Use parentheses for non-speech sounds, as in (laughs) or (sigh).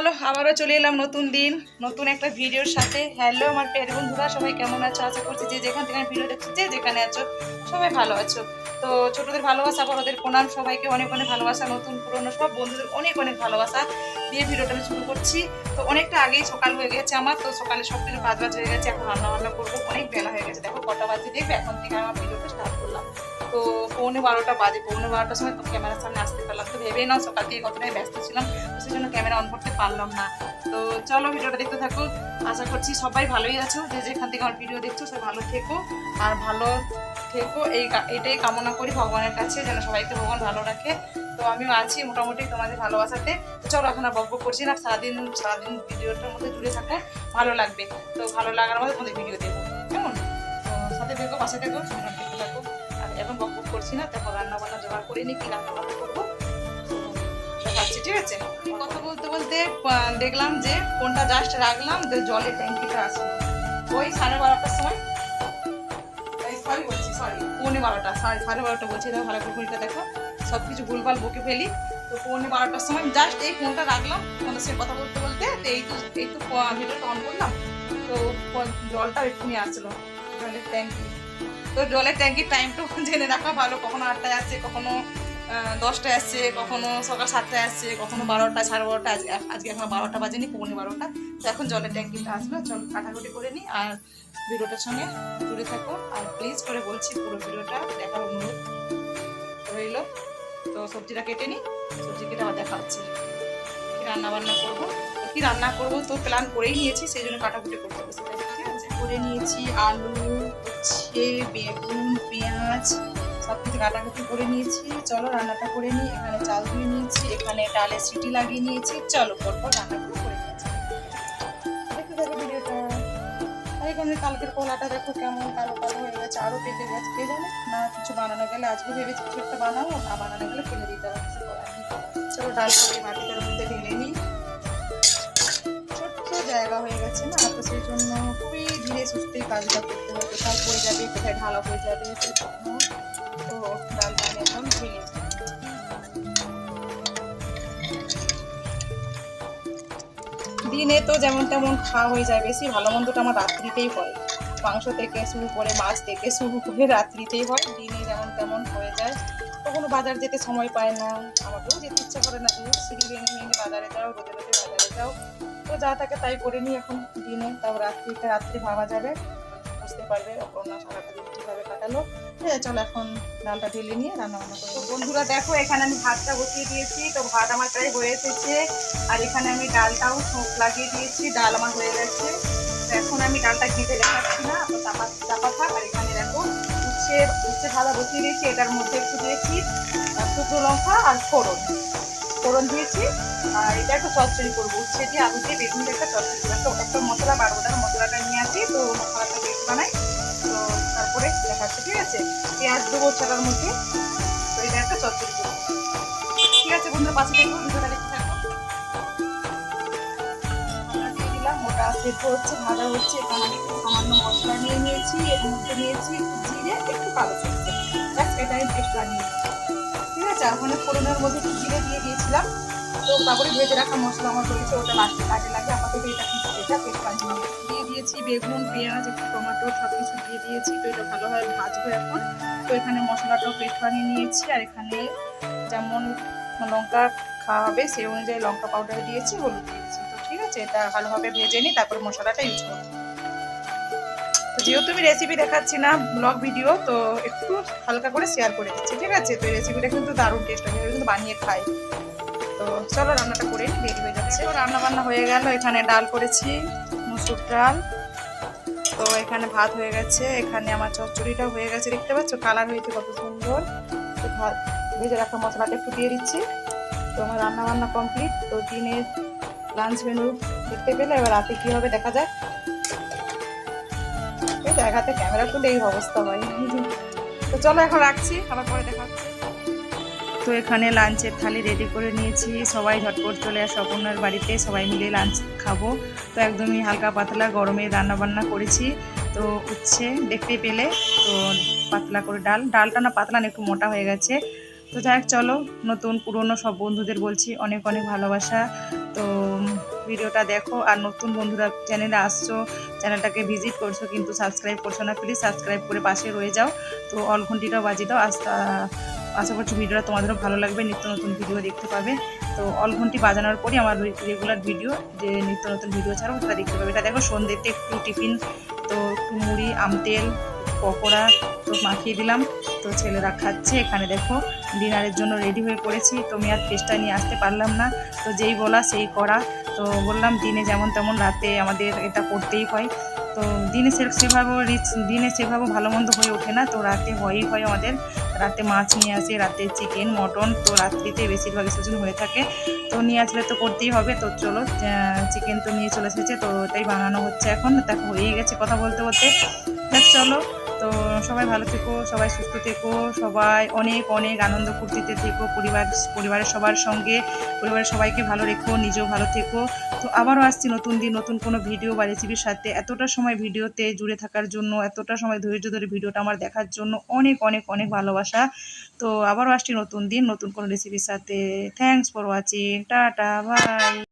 চলো, আবারও চলে এলাম নতুন দিন, নতুন একটা ভিডিওর সাথে। হ্যালো আমার পেয়ারি বন্ধুরা, সবাই কেমন আছো? আশা করছি যে যেখান থেকে ভিডিও দেখছি, যে যেখানে আছো, সবাই ভালো আছো। তো ছোটদের ভালোবাসা, বড়দের প্রণাম, সবাইকে অনেক অনেক ভালোবাসা, নতুন, পুরনো, সব বন্ধুদের অনেক অনেক ভালোবাসা দিয়ে ভিডিওটা আমি শুরু করছি। তো অনেকটা আগেই সকাল হয়ে গেছে আমার, তো সকালে সব কিছু কাজ বাজ হয়ে গেছে, এখন রান্না বান্না করব, অনেক বেলা হয়ে গেছে। দেখো কটা বাজে দেখবে, এখন থেকে আমার ভিডিওটা স্টার্ট করলাম। তো পৌনে বারোটা বাজে, পৌনে বারোটার সময় তো ক্যামেরার সামনে আসতে পারলাম। তো ভেবেই নাও, সকাল থেকে কতটাই ব্যস্ত ছিলাম, তো সেই জন্য ক্যামেরা অন করতে পারলাম না। তো চলো ভিডিওটা দেখতে থাকো। আশা করছি সবাই ভালোই আছো, যে যেখান থেকে আমার ভিডিও দেখছ, সবাই ভালো থেকো। আর ভালো থেকো, এই এটাই কামনা করি ভগবানের কাছে, যেন সবাইকে ভগবান ভালো রাখে। তো আমিও আছি মোটামুটি তোমাদের ভালোবাসাতে। চলো এখন আর বক বক করছি না, সারাদিন সারাদিন ভিডিওটার মধ্যে জুড়ে থাকলে ভালো লাগবে। তো ভালো লাগার মধ্যে তোমাদের ভিডিও দেবো কেমন? তো সাথে থেকো, পাশে থেকো। করছি না, তারপর রান্না বান্না জোগাড় করে নিই, কি রান্না বান্না করব দেখাচ্ছি ঠিক আছে? কথা বলতে বলতে দেখলাম যে ফোনটা জাস্ট রাখলাম, যে জলের ট্যাঙ্কিটা আসলো ওই সাড়ে বারোটার সময় সরি বলছি সরি পৌনে বারোটা সাড়ে বারোটা বলছি, দেখো, ভালো করে ঘড়িটা দেখো সব কিছু ভুলভাল বকে ফেলি। তো পৌনে বারোটার সময় জাস্ট এই ফোনটা রাখলাম ফোনের সঙ্গে কথা বলতে বলতে এই তো এই তো ভিডিওটা অন করলাম। তো জলটা এক্ষুনি আসলো, জলের ট্যাঙ্কি। তো জলের ট্যাঙ্কির টাইমটা (laughs) জেনে রাখা ভালো, কখনো আটটায় আসছে, কখনো দশটায় আসছে, কখনো সকাল সাতটায় আসছে, কখনো বারোটা, সাড়ে বারোটা আজকে এখন বারোটা বাজেনি, পৌনে বারোটা। তো এখন জলের ট্যাঙ্কিটা আসলো, চল কাটাকুটি করে নিই আর ভিডিওটার সঙ্গে জুড়ে থাকো। আর প্লিজ করে বলছি, পুরো ভিডিওটা দেখার অনুরোধ রইল। তো সবজিটা কেটে নিই সবজি কেটে আবার দেখা হচ্ছে কি রান্না বান্না করব। কি রান্না করব তো প্ল্যান করেই নিয়েছি, সেই জন্য কাটাকুটি করতে হবে আছে করে নিয়েছি, আলু, উচ্ছে, বেগুন, পেঁয়াজ সব কিছু কাটাকুটি করে নিয়েছি। চলো রান্নাটা করে নিই, এখানে চাল ধুয়ে নিয়েছি, এখানে ডালের সিটি লাগিয়ে নিয়েছি। চলো পরপর রান্নাগুলো করে নিয়েছি। দেখতে থাকো ভিডিওটা। এখানে কালকের কলাটা দেখো কেমন কালো কালো হয়ে গেছে আরও পেকে গেছে, কে জানে? না, কিছু বানানো গেলে আজকে ভেবেছি কিছু একটা বানাবো, না বানানো গেলে ফেলে দিতে হবে, কিছু চলো ডালটা এই বাটিটার মধ্যে ঢেলে নিই। ছোট্ট জায়গা হয়ে গেছে না, তো সেই জন্য খুবই ধীরে সুস্থে কাজটা করতে হবে কোথায় পড়ে যাবে কোথায়, ঢালা হয়ে যাবে তো ডালটা এখন ঢেলে দিনে তো যেমন তেমন খাওয়া হয়ে যায়, বেশি ভালো মন্দটা আমার রাত্রিতেই হয়। মাংস থেকে শুরু করে মাছ থেকে শুরু করে রাত্রিতেই হয়, দিনে যেমন তেমন হয়ে যায়। কখনো বাজার যেতে সময় পায় না, আমাকেও যেতে ইচ্ছা করে না দূর সিঁড়ি ভেঙে ভেঙে বাজারে যাও, রোদে রোদে বাজারে যাও। তো যা থাকে তাই করে নিই এখন দিনে। তাও রাত্রিটা রাত্রি ভাবা যাবে। বুঝতে পারবে অপর্ণা সারাটা দিন কীভাবে কাটালো। ঠিক আছে, চলো এখন ডালটা ঢেলে নিয়ে রান্না বান্না করব বন্ধুরা, দেখো, এখানে আমি ভাতটা বসিয়ে দিয়েছি। তো ভাত আমার প্রায় হয়ে এসেছে। আর এখানে আমি ডালটাও ছোঁক লাগিয়ে দিয়েছি। ডাল আমার হয়ে গেছে। এখন আমি ডালটা ঘেঁটে দেখাচ্ছি না চাপা চাপা থাক। আর এখানে দেখো, উচ্ছে উচ্ছে ভাজা বসিয়ে দিয়েছি। এটার মধ্যে একটু দিয়েছি শুকনো লঙ্কা আর ফোড়ন। ফোড়ন দিয়েছি। আর এটা একটু চচ্চড়ি করব। উচ্ছে দিয়ে আলু দিয়ে বেগুন দিয়ে একটা চচ্চড়ি করব। একটা একটা মশলা বাড়বো দেখো মশলাটা নিয়ে আসি, তো মশলাটা পেস্ট বানাই। তো তারপরে দেখাচ্ছি ঠিক আছে, পেঁয়াজ দেবো ছাড়ার মধ্যে। তো এটা একটা চচ্চড়ি করব। ঠিক আছে বন্ধুরা পাশে দেখব ভিডিওটা দেখতে থাকব দিলাম সেদ্ধ হচ্ছে, ভাজা হচ্ছে, এখানে একটু সামান্য মশলা নিয়ে নিয়েছি, এর মধ্যে নিয়েছি, জিরে, একটু কালো সরষে ব্যাস এটা আমি পেস্ট বানিয়ে নিয়েছি। আছে, আর ফোড়নের মধ্যে একটু জিরে দিয়ে দিয়েছিলাম। তো তারপরে ভেজে রাখা মশলা আমার রয়েছে ওটা লাস্টে কাজে লাগে। আপাতত এটা এটা পেস্ট বানিয়ে দিয়ে দিয়েছি, বেগুন, পেঁয়াজ, একটু টমেটো সব কিছু দিয়ে দিয়েছি। তো এটা ভালোভাবে ভাজবো এখন। তো এখানে মশলাটাও পেস্ট বানিয়ে নিয়েছি, আর এখানে যেমন লঙ্কা খাওয়া হবে সেই অনুযায়ী লঙ্কা পাউডার দিয়েছি, হলুদ দিয়েছি। তো ঠিক আছে, এটা ভালোভাবে ভেজে নিই তারপরে মশলাটা ইউজ করব। তো যেহেতু আমি রেসিপি দেখাচ্ছি না ব্লগ ভিডিও তো একটু হালকা করে শেয়ার করে দিচ্ছি, ঠিক আছে? তো এই রেসিপিটা কিন্তু দারুণ টেস্ট হবে কিন্তু বানিয়ে খাই। তো চলো রান্নাটা করে নিই দেরি হয়ে যাচ্ছে। তো রান্না বান্না হয়ে গেল, এখানে ডাল করেছি, মুসুর ডাল। তো এখানে ভাত হয়ে গেছে, এখানে আমার চচ্চড়িটাও হয়ে গেছে, দেখতে পাচ্ছ? কালার হয়েছে কত সুন্দর। তো ভাত, ভেজে রাখা মশলাটা একটু দিয়ে দিচ্ছি। তো আমার রান্না বান্না কমপ্লিট তো দিনের লাঞ্চ মেনু দেখতে পেলে, এবার রাতে কী হবে দেখা যাক। এই জায়গাতে ক্যামেরা তুলে এই অবস্থা হয়। তো চলো এখন রাখছি, আবার পরে দেখা তো এখানে লাঞ্চের থালি রেডি করে নিয়েছি। সবাই ঝটপট চলে আসে, অপর্ণার বাড়িতে সবাই মিলে লাঞ্চ খাব। তো একদমই হালকা পাতলা গরমে রান্না বান্না করেছি। তো উচ্ছে দেখতে পেলে, তো পাতলা করে ডাল। ডালটা না পাতলা না, একটু মোটা হয়ে গেছে। তো যাই হোক চলো, নতুন, পুরনো সব বন্ধুদের বলছি, অনেক অনেক ভালোবাসা। তো ভিডিওটা দেখো, আর নতুন বন্ধুরা চ্যানেলে আসছো চ্যানেলটাকে ভিজিট করছ, কিন্তু সাবস্ক্রাইব করছ না প্লিজ সাবস্ক্রাইব করে পাশে রয়ে যাও। তো অল ঘন্টিটাও বাজিয়ে দাও আস্তে আশা করছি ভিডিওটা তোমাদেরও ভালো লাগবে, নিত্য নতুন ভিডিও দেখতে পাবে। তো অল ঘন্টি বাজানোর পরই আমার রেগুলার ভিডিও যে নিত্য নতুন ভিডিও ছাড়াও সেটা দেখতে পাবে। এটা দেখো সন্ধ্যেতে একটু টিফিন তো একটু মুড়ি আমতেল পকোড়া তো মাখিয়ে দিলাম। তো ছেলেরা খাচ্ছে। এখানে দেখো, ডিনারের জন্য রেডি হয়ে পড়েছি। তো আমি আর ফেসটা নিয়ে আসতে পারলাম না। তো যেই বলা, সেই করা। তো বললাম, দিনে যেমন তেমন রাতে আমাদের এটা করতেই হয়। তো দিনে সে সেভাবেও রিচ দিনে সেভাবে ভালো মন্দ হয়ে ওঠে না। তো রাতে হয়ই হয় আমাদের। রাতে মাছ নিয়ে আসে, রাতে চিকেন মটন তো রাত্রিতে বেশিরভাগ সেজন হয়ে থাকে। তো নিয়ে আসলে তো করতেই হবে। তো চলো চিকেন তো নিয়ে চলে এসেছে। তো ওটাই বানানো হচ্ছে এখন। দেখো, হয়েই গেছে কথা বলতে বলতে। চলো তো সবাই ভালো থেকো, সবাই সুস্থ থেকো, সবাই অনেক অনেক আনন্দ ফুর্তিতে থেকো পরিবার, পরিবারের সবার সঙ্গে। পরিবারের সবাইকে ভালো রেখো, নিজেও ভালো থেকো। তো আবারও আসছি নতুন দিন, নতুন কোনো ভিডিও বা রেসিপির সাথে। এতটা সময় ভিডিওতে জুড়ে থাকার জন্য, এতটা সময় ধৈর্য ধরে ভিডিওটা আমার দেখার জন্য অনেক অনেক অনেক ভালোবাসা। তো আবারও আসছি নতুন দিন, নতুন কোনো রেসিপির সাথে। Thanks for watching tata bye